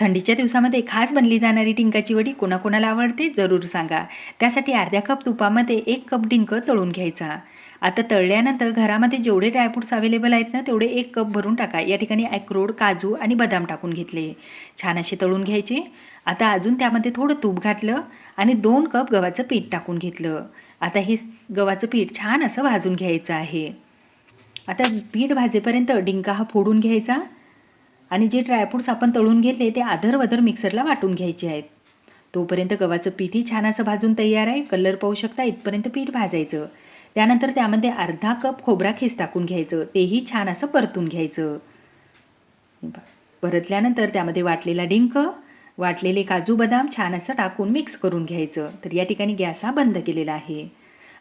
थंडीच्या दिवसामध्ये खास बनली जाणारी डिंकाची वडी कोणाकोणाला आवडते जरूर सांगा. त्यासाठी अर्ध्या कप तुपामध्ये एक कप डिंक तळून घ्यायचा. आता तळल्यानंतर घरामध्ये जेवढे ड्रायफ्रुट्स अवेलेबल आहेत ना तेवढे एक कप भरून टाका. या ठिकाणी अक्रोड काजू आणि बदाम टाकून घेतले. छान असे तळून घ्यायचे. आता अजून त्यामध्ये थोडं तूप घातलं आणि दोन कप गव्हाचं पीठ टाकून घेतलं. आता हे गव्हाचं पीठ छान असं भाजून घ्यायचं आहे. आता पीठ भाजेपर्यंत डिंका हा फोडून घ्यायचा. आणि जे ड्रायफ्रूट्स आपण तळून घेतले ते आधर मिक्सरला वाटून घ्यायचे आहेत. तोपर्यंत गव्हाचं पीठही छान असं भाजून तयार आहे. कलर पाहू शकता इथपर्यंत पीठ भाजायचं. त्यानंतर त्यामध्ये अर्धा कप खोबरा खीस टाकून घ्यायचं. तेही छान असं परतून घ्यायचं. परतल्यानंतर त्यामध्ये वाटलेला डिंक वाटलेले काजू बदाम छान असं टाकून मिक्स करून घ्यायचं. तर या ठिकाणी गॅस हा बंद केलेला आहे.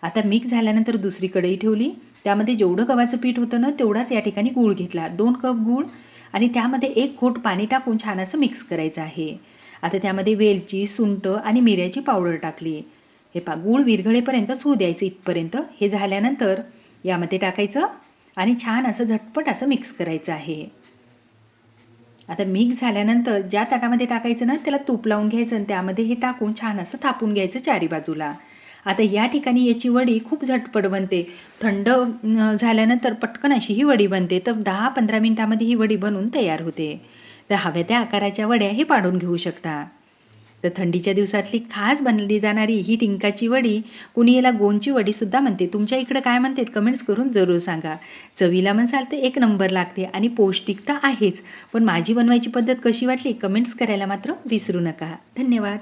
आता मिक्स झाल्यानंतर दुसरी कढई ठेवली. त्यामध्ये जेवढं गव्हाचं पीठ होतं ना तेवढाच या ठिकाणी गूळ घेतला. दोन कप गूळ आणि त्यामध्ये एक घोट पाणी टाकून छान असं मिक्स करायचं आहे. आता त्यामध्ये वेलची सुंट आणि मिऱ्याची पावडर टाकली. हे पा गूळ विरघळेपर्यंत होऊ द्यायचं इथपर्यंत. हे झाल्यानंतर यामध्ये टाकायचं आणि छान असं झटपट असं मिक्स करायचं आहे. आता मिक्स झाल्यानंतर ज्या ताटामध्ये टाकायचं ना त्याला तूप लावून घ्यायचं आणि त्यामध्ये हे टाकून छान असं थापून घ्यायचं चारी बाजूला. आता या ठिकाणी याची वडी खूप झटपट बनते. थंड झाल्यानंतर पटकन अशी ही वडी बनते. तर दहा पंधरा मिनटामध्ये ही वडी बनवून तयार होते. तर हव्या त्या आकाराच्या वड्या हे पाडून घेऊ शकता. तर थंडीच्या दिवसातली खास बनली जाणारी ही टिंकाची वडी कुणी याला गोंची वडीसुद्धा म्हणते. तुमच्या इकडं काय म्हणतात कमेंट्स करून जरूर सांगा. चवीला म्हणसाल तर एक नंबर लागते आणि पौष्टिकता आहेच. पण माझी बनवायची पद्धत कशी वाटली? कमेंट्स करायला मात्र विसरू नका. धन्यवाद.